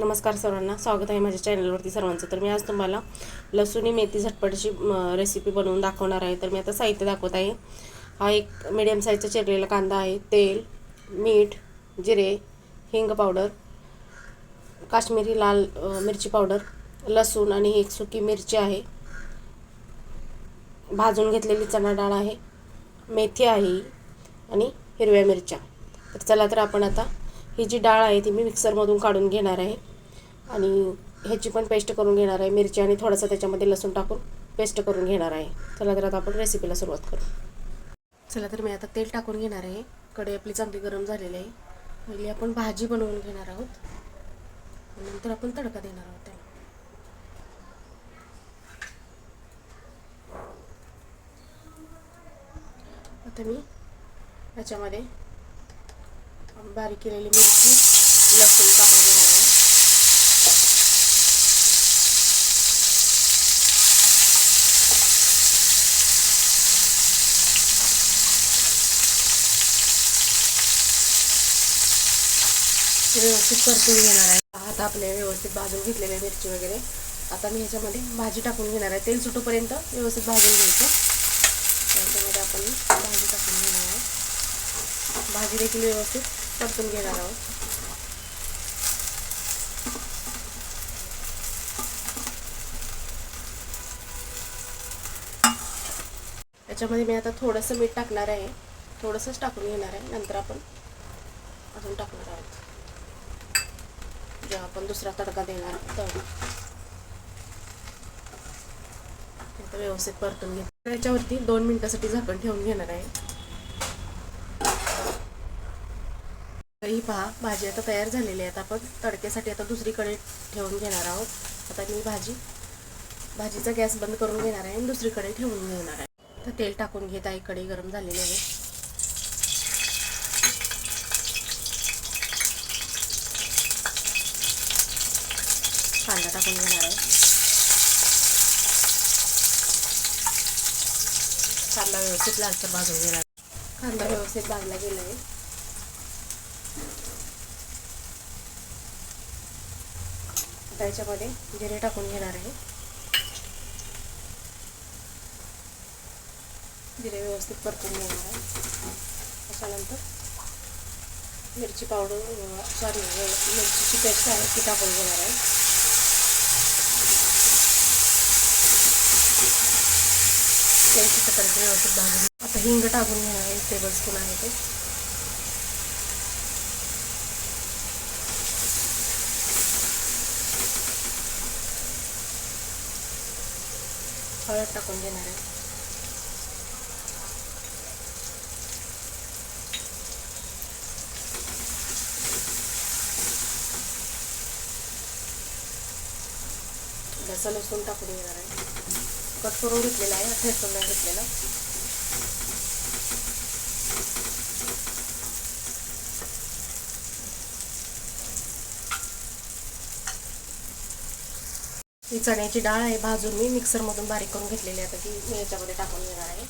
नमस्कार सर्वांना स्वागत आहे माझ्या चॅनलवरती सर्वांचं. तर मी आज तुम्हाला लसूणी मेथी झटपटची रेसिपी बनवून दाखवणार आहे. तर मी आता साहित्य दाखवत आहे. हा एक मीडियम साईजचा चिरलेला कांदा आहे. तेल मीठ जिरे हिंग पावडर काश्मीरी लाल मिरची पावडर लसूण आणि एक सुकी मिरची आहे. भाजून घेतलेली चणा डाळ आहे. मेथी आहे आणि हिरव्या मिरच्या. तर चला तर आपण आता ही जी डाळ आहे ती मी मिक्सरमधून काढून घेणार आहे. आणि ह्याची पण पेस्ट करून घेणार आहे मिरची आणि थोडंसं त्याच्यामध्ये लसूण टाकून पेस्ट करून घेणार आहे. चला तर आता आपण रेसिपीला सुरुवात करू. चला तर मी आता तेल टाकून घेणार आहे. कढई आपली चांगली गरम झालेली आहे. पहिली आपण भाजी बनवून घेणार आहोत. नंतर आपण तडका देणार आहोत त्याला. आता मी याच्यामध्ये बारीक केलेली मिरची लसूण टाकून घेणार आहे व्यवस्थित परतून घेणार आहे. आता आपले व्यवस्थित भाजून घेतलेले मिरची वगैरे. आता मी ह्याच्यामध्ये भाजी टाकून घेणार आहे. तेल सुटूपर्यंत व्यवस्थित भाजून घ्यायचं. त्याच्यामध्ये आपण भाजी टाकून घेणार आहे. भाजी देखील व्यवस्थित परतून घेणार आहोत. याच्यामध्ये मी आता थोडंसं मीठ टाकणार आहे. थोडंसंच टाकून घेणार आहे. नंतर आपण अजून टाकणार आहोत. जेव्हा आपण दुसरा तडका देणार तर तेव्हा आता व्यवस्थित परतून घे याच्यावरती दोन मिनिटासाठी झाकण ठेवून घेणार आहे. ही पहा भाजी आता तयार झालेली आहे आता आपण तडक्यासाठी आता दुसरीकडे ठेवून घेणार आहोत. आता मी भाजी भाजीचा गॅस बंद करून घेणार आहे आणि दुसरीकडे ठेवून घेणार आहे. तर तेल टाकून घेत आहे कढई गरम झालेली आहे. कांदा टाकून घेणार आहे कांदा व्यवस्थित लालसर भाजून घेणार कांदा व्यवस्थित भाजला गेला आहे आता याच्यामध्ये जिरे टाकून घेणार आहे. जिरे व्यवस्थित परतून घेणार आहे. त्याच्यानंतर मिरची पावडर सॉरी मिरचीची पेस्ट आहे ती टाकून घेणार आहे. तेल तिथपर्यंत व्यवस्थित भाजून आता हिंग टाकून घेणार आहे एक टेबल स्पून आहे ते. हळद टाकून घेणार आहे. लसूण लसूण टाकून घेणार आहे. कट करून घेतलेला आहे ठेचून नाही घेतलेला. ही चण्याची डाळ आहे भाजून मी मिक्सरमधून बारीक करून घेतलेली आता ती मी याच्यामध्ये टाकून घेणार आहे.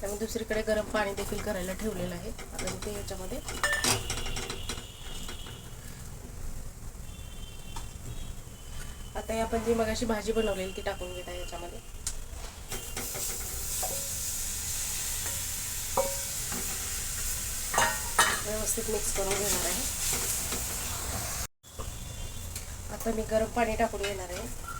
त्यामुळे दुसरीकडे गरम पाणी देखील करायला ठेवलेलं आहे. आता मी ते याच्यामध्ये आता आपण जी मगाशी भाजी बनवलेली ती टाकून घेत आहे याच्यामध्ये. व्यवस्थित मिक्स करून घेणार आहे. आता मी गरम पाणी टाकून घेणार आहे.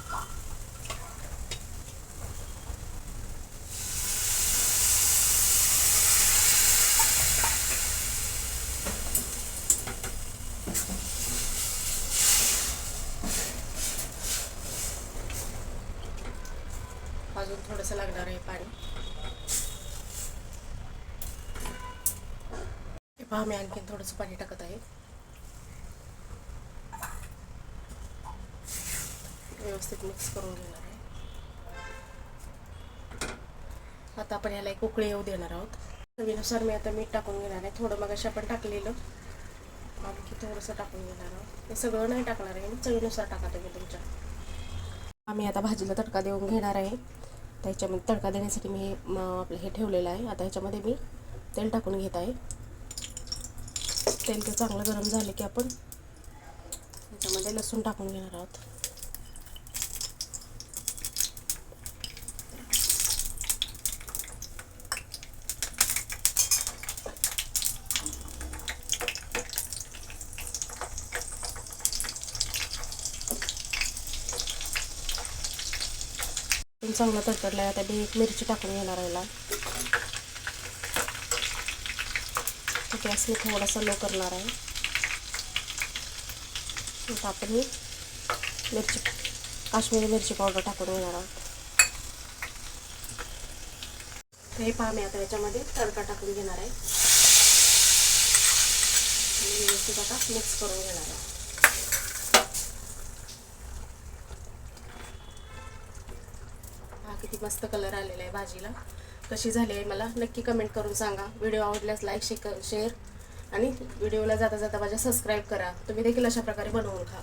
अजून थोडंसं लागणार आहे पाणी. पहा मी आणखीन थोडंसं पाणी टाकत आहे. व्यवस्थित मिक्स करून घेणार आहे. आता आपण ह्याला एक उकळी येऊ देणार आहोत. चवीनुसार मी आता मीठ टाकून घेणार आहे. थोडं मग आपण टाकलेलं. आणखी थोडंसं टाकून घेणार आहोत. हे सगळं नाही टाकणार आहे. चवीनुसार टाका तुम्ही तुमच्या. आम्ही आता भाजीला तडका देऊन घेणार आहे. ह्याच्यामध्ये तडका देण्यासाठी मी हे आपलं हे ठेवलेलं आहे. आता ह्याच्यामध्ये मी तेल टाकून घेत आहे. तेल ते चांगलं गरम झालं की आपण ह्याच्यामध्ये लसूण टाकून घेणार आहोत. पण चांगलं तडतडला आहे. आता मी एक मिरची टाकून घेणार आहे गॅस मी थोडासा लो करणार आहे. आता आपण ही मिरची काश्मीरी मिरची पावडर टाकून घेणार आहोत. हे पहा मी आता याच्यामध्ये तडका टाकून घेणार आहे. आणि व्यवस्थित आता मिक्स करून घेणार आहे हा किती मस्त कलर आलेला आहे भाजीला. कशी झाली आहे मला नक्की कमेंट करून सांगा. व्हिडिओ आवडल्यास लाईक शेक शेअर आणि व्हिडिओला जाता जाता माझ्या सबस्क्राईब करा. तुम्ही देखील अशा प्रकारे बनवून खा.